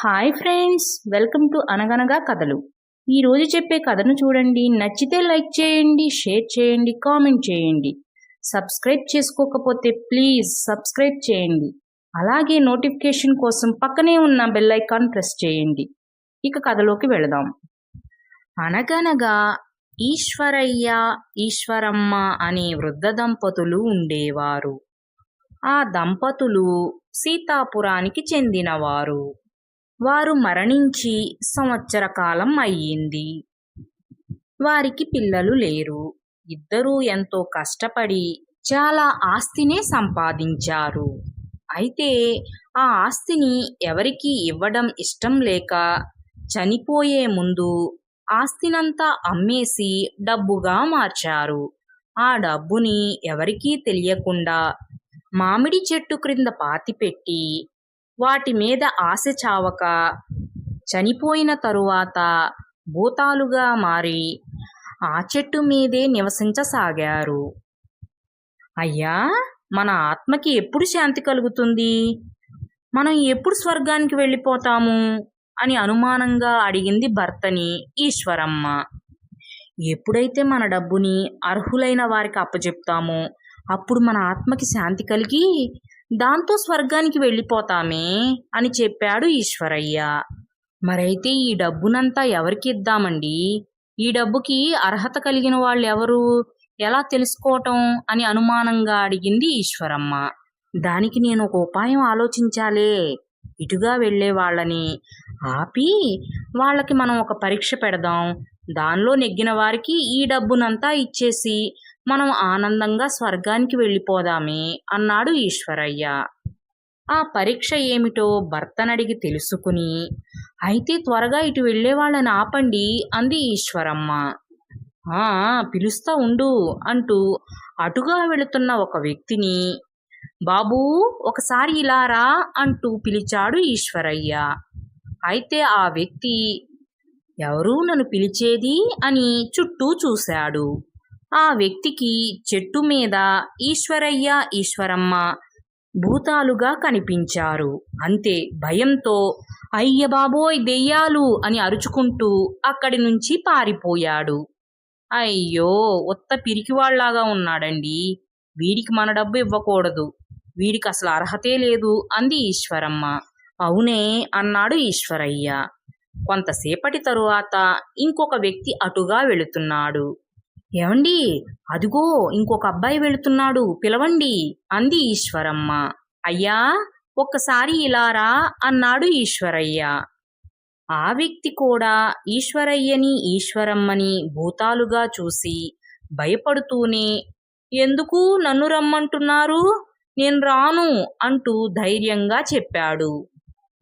Hi friends welcome to అనగనగా కథలు ఈరోజు చెప్పే కథను చూడండి. నచ్చితే లైక్ చేయండి షేర్ చేయండి కామెంట్ చేయండి. సబ్స్క్రైబ్ చేసుకోకపోతే ప్లీజ్ సబ్స్క్రైబ్ చేయండి. అలాగే నోటిఫికేషన్ కోసం పక్కనే ఉన్న బెల్ ఐకాన్ ప్రెస్ చేయండి. ఇక కథలోకి వెళదాం. అనగనగా ఈశ్వరయ్య ఈశ్వరమ్మ అనే వృద్ధ దంపతులు ఉండేవారు. ఆ దంపతులు సీతాపురానికి చెందినవారు. వారు మరణించి సంవత్సర కాలం అయ్యింది. వారికి పిల్లలు లేరు. ఇద్దరూ ఎంతో కష్టపడి చాలా ఆస్తినే సంపాదించారు. అయితే ఆ ఆస్తిని ఎవరికీ ఇవ్వడం ఇష్టం లేక చనిపోయే ముందు ఆస్తినంతా అమ్మేసి డబ్బుగా మార్చారు. ఆ డబ్బుని ఎవరికీ తెలియకుండా మామిడి చెట్టు క్రింద పాతిపెట్టి వాటి మీద ఆశ చావక చనిపోయిన తరువాత భూతాలుగా మారి ఆ చెట్టు మీదే నివసించసాగారు. అయ్యా మన ఆత్మకి ఎప్పుడు శాంతి కలుగుతుంది? మనం ఎప్పుడు స్వర్గానికి వెళ్ళిపోతాము? అని అనుమానంగా అడిగింది భర్తని ఈశ్వరమ్మ. ఎప్పుడైతే మన డబ్బుని అర్హులైన వారికి అప్పచెప్తామో అప్పుడు మన ఆత్మకి శాంతి కలిగి దాంతో స్వర్గానికి వెళ్ళిపోతామే అని చెప్పాడు ఈశ్వరయ్య. మరైతే ఈ డబ్బునంతా ఎవరికి ఇద్దామండి? ఈ డబ్బుకి అర్హత కలిగిన వాళ్ళు ఎవరు ఎలా తెలుసుకోవటం? అని అనుమానంగా అడిగింది ఈశ్వరమ్మ. దానికి నేను ఒక ఉపాయం ఆలోచించాలే. ఇటుగా వెళ్ళే వాళ్ళని ఆపి వాళ్ళకి మనం ఒక పరీక్ష పెడదాం. దానిలో నెగ్గిన వారికి ఈ డబ్బునంతా ఇచ్చేసి మనం ఆనందంగా స్వర్గానికి వెళ్ళిపోదామే అన్నాడు ఈశ్వరయ్య. ఆ పరీక్ష ఏమిటో భర్తనడిగి తెలుసుకుని అయితే త్వరగా ఇటు వెళ్ళే వాళ్ళని ఆపండి అంది ఈశ్వరమ్మ. ఆ పిలుస్తా ఉండు అంటూ అటుగా వెళుతున్న ఒక వ్యక్తిని బాబూ ఒకసారి ఇలా రా అంటూ పిలిచాడు ఈశ్వరయ్య. అయితే ఆ వ్యక్తి ఎవరూ నన్ను పిలిచేది అని చుట్టూ చూశాడు. ఆ వ్యక్తికి చెట్టు మీద ఈశ్వరయ్య ఈశ్వరమ్మ భూతాలుగా కనిపించారు. అంతే భయంతో అయ్య బాబోయ్ దెయ్యాలు అని అరుచుకుంటూ అక్కడి నుంచి పారిపోయాడు. అయ్యో ఉత్త పిరికివాళ్ళాగా ఉన్నాడండి. వీడికి మన డబ్బు ఇవ్వకూడదు. వీడికి అసలు అర్హతే లేదు అంది ఈశ్వరమ్మ. అవునే అన్నాడు ఈశ్వరయ్య. కొంతసేపటి తరువాత ఇంకొక వ్యక్తి అటుగా వెళుతున్నాడు. ఏమండి? అదిగో ఇంకొక అబ్బాయి వెళుతున్నాడు. పిలవండి అంది ఈశ్వరమ్మ. అయ్యా ఒక్కసారి ఇలారా అన్నాడు ఈశ్వరయ్య. ఆ వ్యక్తి కూడా ఈశ్వరయ్యని ఈశ్వరమ్మని భూతాలుగా చూసి భయపడుతూనే ఎందుకు నన్ను రమ్మంటున్నారు? నేను రాను అంటూ ధైర్యంగా చెప్పాడు.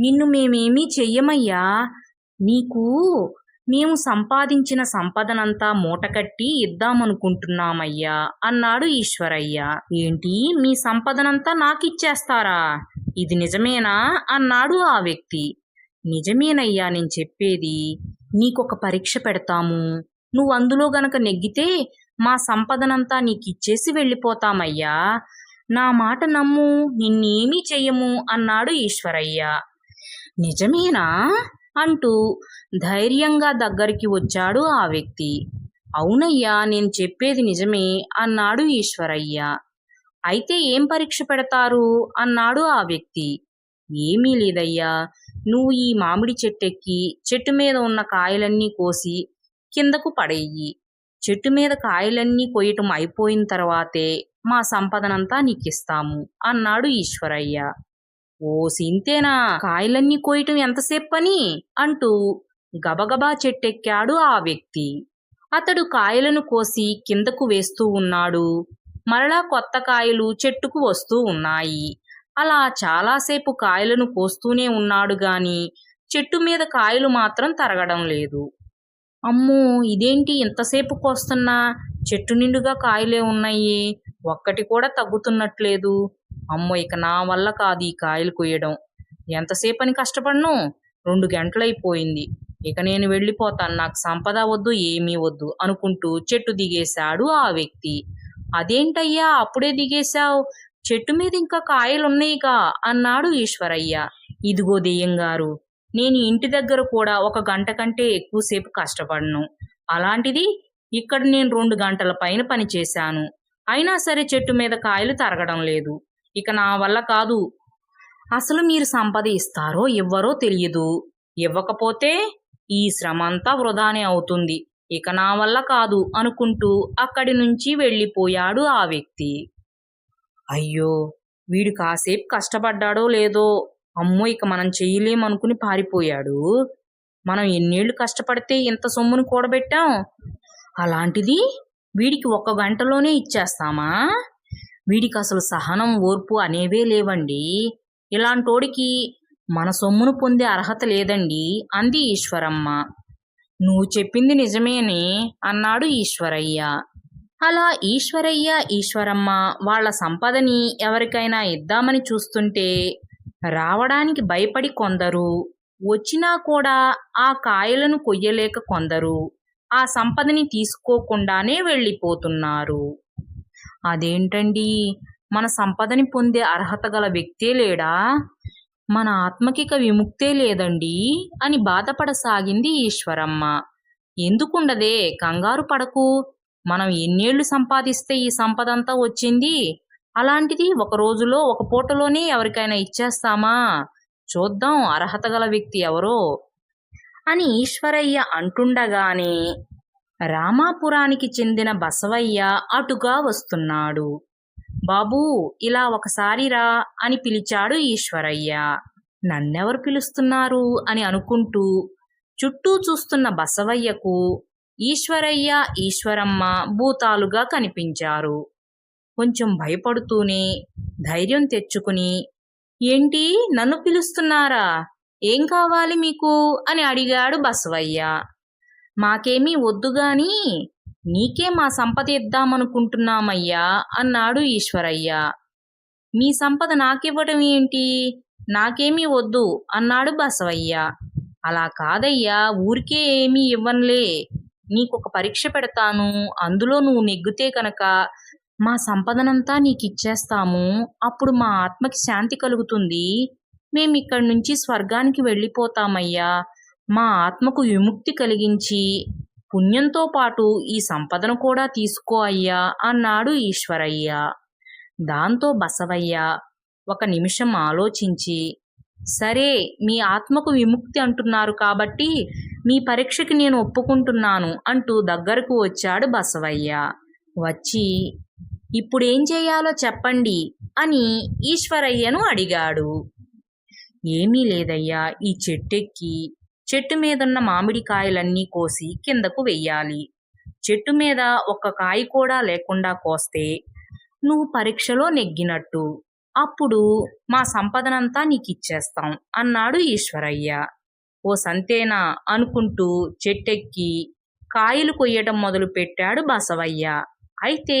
నిన్ను మేమేమీ చెయ్యమయ్యా? నీకు మేము సంపాదించిన సంపదనంతా మూటకట్టి ఇద్దామనుకుంటున్నామయ్యా అన్నాడు ఈశ్వరయ్య. ఏంటి మీ సంపదనంతా నాకిచ్చేస్తారా? ఇది నిజమేనా? అన్నాడు ఆ వ్యక్తి. నిజమేనయ్యా నేను చెప్పేది. నీకొక పరీక్ష పెడతాము. నువ్వు అందులో గనక నెగ్గితే మా సంపదనంతా నీకిచ్చేసి వెళ్ళిపోతామయ్యా. నా మాట నమ్ము నిన్నేమీ చెయ్యము అన్నాడు ఈశ్వరయ్య. నిజమేనా? అంటూ ధైర్యంగా దగ్గరికి వచ్చాడు ఆ వ్యక్తి. అవునయ్యా నేను చెప్పేది నిజమే అన్నాడు ఈశ్వరయ్య. అయితే ఏం పరీక్ష పెడతారు? అన్నాడు ఆ వ్యక్తి. ఏమీ లేదయ్యా నువ్వు ఈ మామిడి చెట్టెక్కి చెట్టు మీద ఉన్న కాయలన్నీ కోసి కిందకు పడేయి. చెట్టు మీద కాయలన్నీ కొయ్యటం అయిపోయిన తర్వాతే మా సంపదనంతా నీకిస్తాము అన్నాడు ఈశ్వరయ్య. ఓ సింతేనా? కాయలన్నీ కోయటం ఎంతసేపు పని అంటూ గబగబా చెట్టెక్కాడు ఆ వ్యక్తి. అతడు కాయలను కోసి కిందకు వేస్తూ ఉన్నాడు. మరలా కొత్త కాయలు చెట్టుకు వస్తూ ఉన్నాయి. అలా చాలాసేపు కాయలను కోస్తూనే ఉన్నాడు గాని చెట్టు మీద కాయలు మాత్రం తరగడం లేదు. అమ్మో! ఇదేంటి ఇంతసేపు కోస్తున్నా? చెట్టు నిండుగా కాయలే ఉన్నాయి. ఒక్కటి కూడా తగ్గుతున్నట్లేదు. అమ్మో ఇక నా వల్ల కాదు ఈ కాయలు కొయ్యడం. ఎంతసేపని కష్టపడను? రెండు గంటలైపోయింది. ఇక నేను వెళ్ళిపోతాను. నాకు సంపద వద్దు ఏమీ వద్దు అనుకుంటూ చెట్టు దిగేశాడు ఆ వ్యక్తి. అదేంటయ్యా అప్పుడే దిగేశావు? చెట్టు మీద ఇంకా కాయలున్నాయిగా అన్నాడు ఈశ్వరయ్య. ఇదిగో దెయ్యంగారు నేను ఇంటి దగ్గర కూడా ఒక గంట కంటే ఎక్కువసేపు కష్టపడను. అలాంటిది ఇక్కడ నేను రెండు గంటల పైన పని చేశాను అయినా సరే చెట్టు మీద కాయలు తరగడం లేదు. ఇక నా వల్ల కాదు. అసలు మీరు సంపద ఇస్తారో ఇవ్వరో తెలియదు. ఇవ్వకపోతే ఈ శ్రమ అంతా వృధానే అవుతుంది. ఇక నా వల్ల కాదు అనుకుంటూ అక్కడి నుంచి వెళ్ళిపోయాడు ఆ వ్యక్తి. అయ్యో వీడు కాసేపు కష్టపడ్డాడో లేదో. అమ్మో ఇక మనం చెయ్యలేమనుకుని పారిపోయాడు. మనం ఎన్నేళ్ళు కష్టపడితే ఇంత సొమ్మును కూడబెట్టాం? అలాంటిది వీడికి ఒక్క గంటలోనే ఇచ్చేస్తామా? వీడికి అసలు సహనం ఓర్పు అనేవే లేవండి. ఇలాంటోడికి మన సొమ్మును పొందే అర్హత లేదండి అంది ఈశ్వరమ్మ. నువ్వు చెప్పింది నిజమేనే అన్నాడు ఈశ్వరయ్య. అలా ఈశ్వరయ్య ఈశ్వరమ్మ వాళ్ళ సంపదని ఎవరికైనా ఇద్దామని చూస్తుంటే రావడానికి భయపడి కొందరు. వచ్చినా కూడా ఆ కాయలను కొయ్యలేక కొందరు. ఆ సంపదని తీసుకోకుండానే వెళ్ళిపోతున్నారు. అదేంటండి? మన సంపదని పొందే అర్హత గల వ్యక్తే లేడా? మన ఆత్మకిక విముక్తే లేదండి? అని బాధపడసాగింది ఈశ్వరమ్మ. ఎందుకుండదే? కంగారు పడకు. మనం ఎన్నేళ్ళు సంపాదిస్తే ఈ సంపదంతా వచ్చింది? అలాంటిది ఒక రోజులో ఒక పూటలోనే ఎవరికైనా ఇచ్చేస్తామా? చూద్దాం అర్హత గల వ్యక్తి ఎవరో అని ఈశ్వరయ్య అంటుండగానే రామాపురానికి చెందిన బసవయ్య అటుగా వస్తున్నాడు. బాబూ ఇలా ఒకసారి రా అని పిలిచాడు ఈశ్వరయ్య. నన్నెవరు పిలుస్తున్నారు అని అనుకుంటూ చుట్టూ చూస్తున్న బసవయ్యకు ఈశ్వరయ్య ఈశ్వరమ్మ భూతాలుగా కనిపించారు. కొంచెం భయపడుతూనే ధైర్యం తెచ్చుకుని ఏంటి నన్ను పిలుస్తున్నారా? ఏం కావాలి మీకు? అని అడిగాడు బసవయ్య. మాకేమీ వద్దుగాని నీకే మా సంపద ఇద్దామనుకుంటున్నామయ్యా అన్నాడు ఈశ్వరయ్య. మీ సంపద నాకివ్వటం ఏంటి? నాకేమీ వద్దు అన్నాడు బసవయ్య. అలా కాదయ్యా ఊరికే ఏమీ ఇవ్వనులే. నీకొక పరీక్ష పెడతాను అందులో నువ్వు నెగ్గుతే కనుక మా సంపదనంతా నీకు ఇచ్చేస్తాము అప్పుడు మా ఆత్మకి శాంతి కలుగుతుంది. మేము ఇక్కడి నుంచి స్వర్గానికి వెళ్ళిపోతామయ్యా. మా ఆత్మకు విముక్తి కలిగించి పుణ్యంతో పాటు ఈ సంపదను కూడా తీసుకో అయ్యా అన్నాడు ఈశ్వరయ్య. దాంతో బసవయ్య ఒక నిమిషం ఆలోచించి సరే మీ ఆత్మకు విముక్తి అంటున్నారు కాబట్టి మీ పరీక్షకి నేను ఒప్పుకుంటున్నాను అంటూ దగ్గరకు వచ్చాడు బసవయ్య. వచ్చి ఇప్పుడేం చేయాలో చెప్పండి అని ఈశ్వరయ్యను అడిగాడు. ఏమీ లేదయ్యా ఈ చెట్టెక్కి చెట్టు మీదున్న మామిడికాయలన్నీ కోసి కిందకు వెయ్యాలి. చెట్టు మీద ఒక్క కాయ కూడా లేకుండా కోస్తే నువ్వు పరీక్షలో నెగ్గినట్టు. అప్పుడు మా సంపదనంతా నీకు ఇచ్చేస్తాం అన్నాడు ఈశ్వరయ్య. ఓ సంతేనా అనుకుంటూ చెట్టెక్కి కాయలు కొయ్యడం మొదలు పెట్టాడు బసవయ్య. అయితే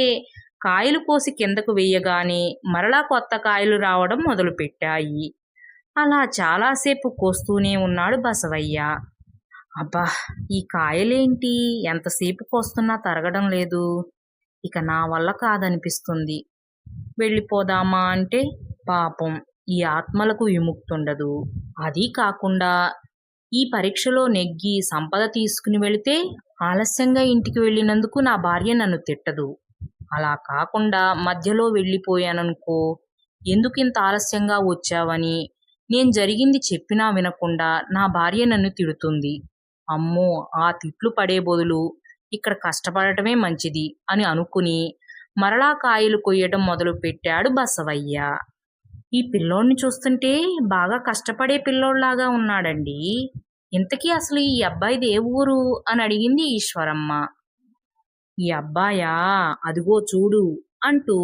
కాయలు కోసి కిందకు వెయ్యగానే మరలా కొత్త కాయలు రావడం మొదలు పెట్టాయి అలా చాలాసేపు కోస్తూనే ఉన్నాడు బసవయ్య. అబ్బా ఈ కాయలేంటి? ఎంతసేపు కోస్తున్నా తరగడం లేదు. ఇక నా వల్ల కాదనిపిస్తుంది. వెళ్ళిపోదామా అంటే పాపం ఈ ఆత్మలకు విముక్తుండదు. అది కాకుండా ఈ పరీక్షలో నెగ్గి సంపద తీసుకుని వెళితే ఆలస్యంగా ఇంటికి వెళ్ళినందుకు నా భార్య నన్ను తిట్టదు. అలా కాకుండా మధ్యలో వెళ్ళిపోయాననుకో ఎందుకు ఇంత ఆలస్యంగా వచ్చావని నేను జరిగింది చెప్పినా వినకుండా నా భార్య నన్ను తిడుతుంది. అమ్మో ఆ తిట్లు పడే బదులు ఇక్కడ కష్టపడటమే మంచిది అని అనుకుని మరలా కాయలు కొయ్యడం మొదలు పెట్టాడు బసవయ్య. ఈ పిల్లోడిని చూస్తుంటే బాగా కష్టపడే పిల్లోడ్లాగా ఉన్నాడండి. ఇంతకీ అసలు ఈ అబ్బాయిది ఏ ఊరు అని అడిగింది ఈశ్వరమ్మ. ఈ అబ్బాయా అదిగో చూడు అంటూ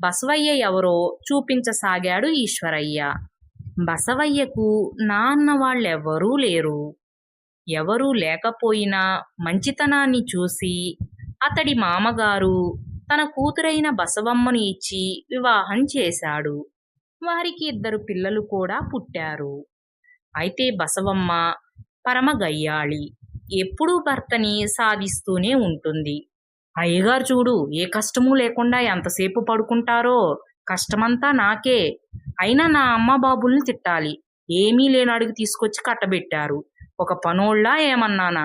బసవయ్య ఎవరో చూపించసాగాడు ఈశ్వరయ్య. బసవయ్యకు నాన్న వాళ్ళెవ్వరూ లేరు. ఎవరూ లేకపోయినా మంచితనాన్ని చూసి అతడి మామగారు తన కూతురైన బసవమ్మను ఇచ్చి వివాహం చేశాడు. వారికి ఇద్దరు పిల్లలు కూడా పుట్టారు. అయితే బసవమ్మ పరమ గయ్యాళి ఎప్పుడూ భర్తని సాధిస్తూనే ఉంటుంది. అయ్యగారు చూడు ఏ కష్టమూ లేకుండా ఎంతసేపు పడుకుంటారో కష్టమంతా నాకే. అయినా నా అమ్మ బాబుల్ని తిట్టాలి. ఏమీ లేనాడికి తీసుకొచ్చి కట్టబెట్టారు. ఒక పనోళ్ళ ఏమన్నానా?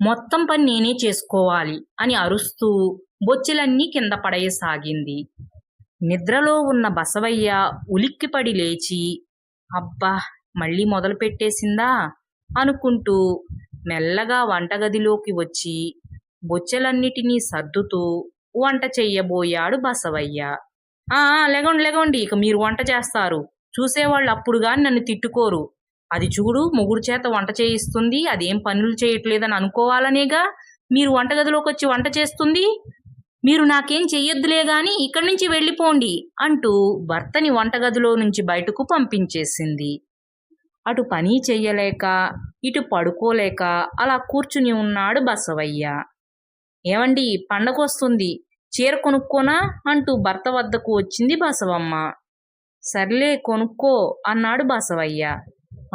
మొత్తం పని నేనే చేసుకోవాలి అని అరుస్తూ బొచ్చెలన్నీ కింద పడేయసాగింది. నిద్రలో ఉన్న బసవయ్య ఉలిక్కిపడి లేచి అబ్బా మళ్ళీ మొదలు పెట్టేసిందా అనుకుంటూ మెల్లగా వంటగదిలోకి వచ్చి బొచ్చెలన్నిటినీ సర్దుతూ వంట చెయ్యబోయాడు బసవయ్య. లెగండి లెగండి ఇక మీరు వంట చేస్తారు. చూసేవాళ్ళు అప్పుడు కానీ నన్ను తిట్టుకోరు. అది చూడు ముగ్గురు చేత వంట చేయిస్తుంది అదేం పనులు చేయట్లేదని అనుకోవాలనేగా మీరు వంటగదిలోకి వచ్చి వంట చేస్తుంది? మీరు నాకేం చెయ్యొద్దులే గాని ఇక్కడి నుంచి వెళ్ళిపోండి అంటూ భర్తని వంటగదిలో నుంచి బయటకు పంపించేసింది. అటు పని చెయ్యలేక ఇటు పడుకోలేక అలా కూర్చుని ఉన్నాడు బసవయ్య. ఏమండి పండగొస్తుంది. చీర కొనుక్కోనా అంటూ భర్త వద్దకు వచ్చింది బాసవమ్మ. సర్లే కొనుక్కో అన్నాడు బాసవయ్య.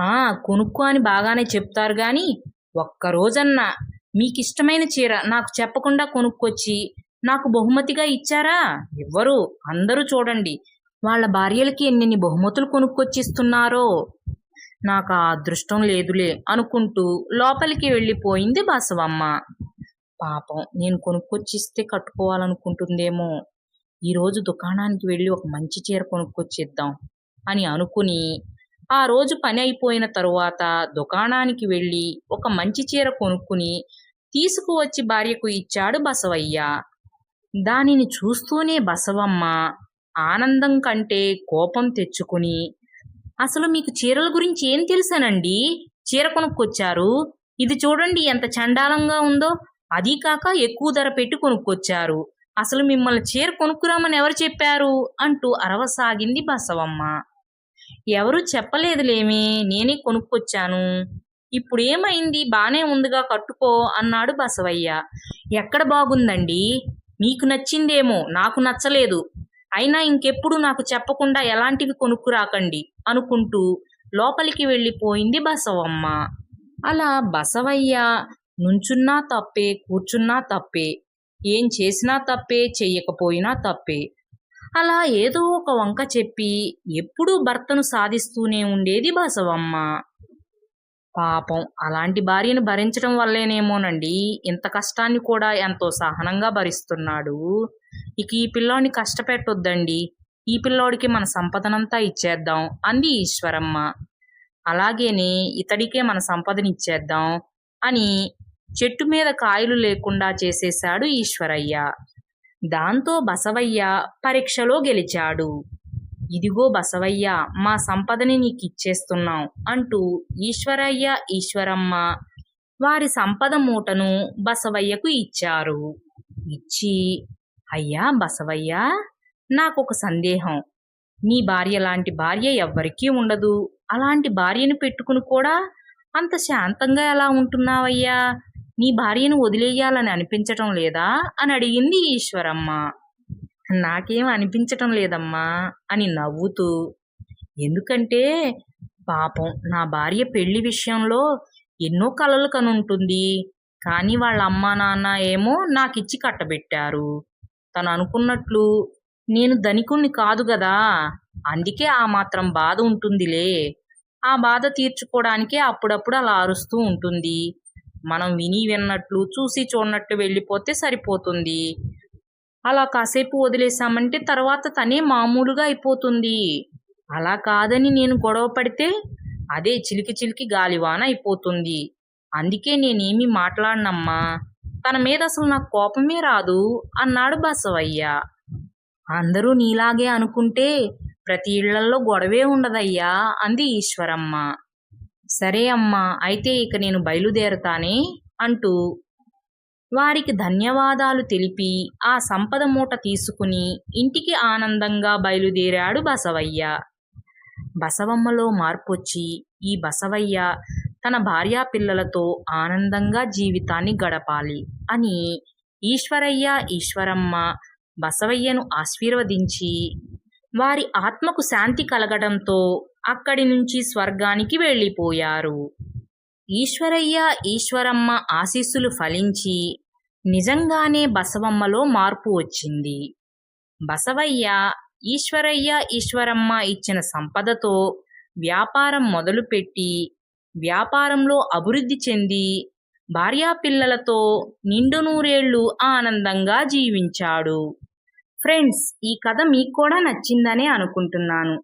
ఆ కొనుక్కో అని బాగానే చెప్తారు గాని ఒక్కరోజన్నా. మీకిష్టమైన చీర నాకు చెప్పకుండా కొనుక్కొచ్చి నాకు బహుమతిగా ఇచ్చారా? ఇవ్వరు అందరూ చూడండి. వాళ్ళ భార్యలకి ఎన్నెన్ని బహుమతులు కొనుక్కొచ్చిస్తున్నారో. నాకు ఆ అదృష్టం లేదులే అనుకుంటూ లోపలికి వెళ్ళిపోయింది బాసవమ్మ. పాపం. నేను కొనుక్కొచ్చిస్తే కట్టుకోవాలనుకుంటుందేమో. ఈరోజు దుకాణానికి వెళ్ళి ఒక మంచి చీర కొనుక్కొచ్చిద్దాం అని అనుకుని ఆ రోజు పని అయిపోయిన తరువాత దుకాణానికి వెళ్ళి ఒక మంచి చీర కొనుక్కుని తీసుకువచ్చి భార్యకు ఇచ్చాడు బసవయ్య. దానిని చూస్తూనే బసవమ్మ ఆనందం కంటే కోపం తెచ్చుకుని అసలు మీకు చీరల గురించి ఏం తెలుసానండి? చీర కొనుక్కొచ్చారు? ఇది చూడండి ఎంత చండాలంగా ఉందో. అదీ కాక ఎక్కువ ధర పెట్టి కొనుక్కొచ్చారు. అసలు మిమ్మల్ని చీర కొనుక్కురామని ఎవరు చెప్పారు? అంటూ అరవసాగింది బసవమ్మ. ఎవరు చెప్పలేదులేమి నేనే కొనుక్కొచ్చాను. ఇప్పుడు ఏమైంది బానే ఉందిగా కట్టుకో అన్నాడు బసవయ్య. ఎక్కడ బాగుందండి? మీకు నచ్చిందేమో నాకు నచ్చలేదు. అయినా ఇంకెప్పుడు నాకు చెప్పకుండా ఎలాంటివి కొనుక్కురాకండి? అనుకుంటూ లోపలికి వెళ్ళిపోయింది బసవమ్మ. అలా బసవయ్య నుంచున్నా తప్పే కూర్చున్నా తప్పే ఏం చేసినా తప్పే చెయ్యకపోయినా తప్పే. అలా ఏదో ఒక వంక చెప్పి ఎప్పుడూ భర్తను సాధిస్తూనే ఉండేది బసవమ్మ. పాపం అలాంటి భార్యను భరించడం వల్లేనేమోనండి. ఇంత కష్టాన్ని కూడా ఎంతో సహనంగా భరిస్తున్నాడు. ఇక ఈ పిల్లోడిని కష్టపెట్టొద్దండి. ఈ పిల్లోడికి మన సంపదనంతా ఇచ్చేద్దాం అంది ఈశ్వరమ్మ. అలాగేనే ఇతడికే మన సంపదనిచ్చేద్దాం అని చెట్టు మీద కాయలు లేకుండా చేసేశాడు ఈశ్వరయ్య. దాంతో బసవయ్య పరీక్షలో గెలిచాడు. ఇదిగో బసవయ్య మా సంపదని నీకిచ్చేస్తున్నాం అంటూ ఈశ్వరయ్య ఈశ్వరమ్మ వారి సంపద మూటను బసవయ్యకు ఇచ్చారు. ఇచ్చి అయ్యా బసవయ్య నాకొక సందేహం. నీ భార్య లాంటి భార్య ఎవ్వరికీ ఉండదు. అలాంటి భార్యను పెట్టుకుని కూడా అంత శాంతంగా ఎలా ఉంటున్నావయ్యా? నీ భార్యను వదిలేయాలని అనిపించటం లేదా? అని అడిగింది ఈశ్వరమ్మ. నాకేం అనిపించటం లేదమ్మా అని నవ్వుతూ. ఎందుకంటే పాపం నా భార్య పెళ్ళి విషయంలో ఎన్నో కలలు కనుంటుంది. కానీ వాళ్ళ అమ్మా నాన్న ఏమో నాకిచ్చి కట్టబెట్టారు. తను అనుకున్నట్లు నేను ధనికుణ్ణి కాదు కదా అందుకే ఆ మాత్రం బాధ ఉంటుందిలే. ఆ బాధ తీర్చుకోవడానికే అప్పుడప్పుడు అలా అరుస్తూ ఉంటుంది. మనం విని విన్నట్లు చూసి చూడనట్లు వెళ్ళిపోతే సరిపోతుంది. అలా కాసేపు వదిలేసామంటే తర్వాత తనే మామూలుగా అయిపోతుంది. అలా కాదని నేను గొడవ పడితే అదే చిలికి చిలికి గాలివాన అయిపోతుంది. అందుకే నేనేమి మాట్లాడనమ్మా. తన మీద అసలు నాకు కోపమే రాదు అన్నాడు బసవయ్య. అందరూ నీలాగే అనుకుంటే ప్రతి ఇళ్ళల్లో గొడవే ఉండదయ్యా అంది ఈశ్వరమ్మ. సరే అమ్మా అయితే ఇక నేను బయలుదేరతానే అంటూ వారికి ధన్యవాదాలు తెలిపి ఆ సంపద మూట తీసుకుని ఇంటికి ఆనందంగా బయలుదేరాడు బసవయ్య. బసవమ్మలో మార్పొచ్చి ఈ బసవయ్య తన భార్యా పిల్లలతో ఆనందంగా జీవితాన్ని గడపాలి అని ఈశ్వరయ్య ఈశ్వరమ్మ బసవయ్యను ఆశీర్వదించి వారి ఆత్మకు శాంతి కలగడంతో అక్కడి నుంచి స్వర్గానికి వెళ్ళిపోయారు. ఈశ్వరయ్య ఈశ్వరమ్మ ఆశీస్సులు ఫలించి నిజంగానే బసవమ్మలో మార్పు వచ్చింది. బసవయ్య ఈశ్వరయ్య ఈశ్వరమ్మ ఇచ్చిన సంపదతో వ్యాపారం మొదలుపెట్టి వ్యాపారంలో అభివృద్ధి చెంది భార్యాపిల్లలతో నిండు నూరేళ్ళు ఆనందంగా జీవించాడు. ఫ్రెండ్స్ ఈ కథ మీకు కూడా నచ్చిందనే అనుకుంటున్నాను.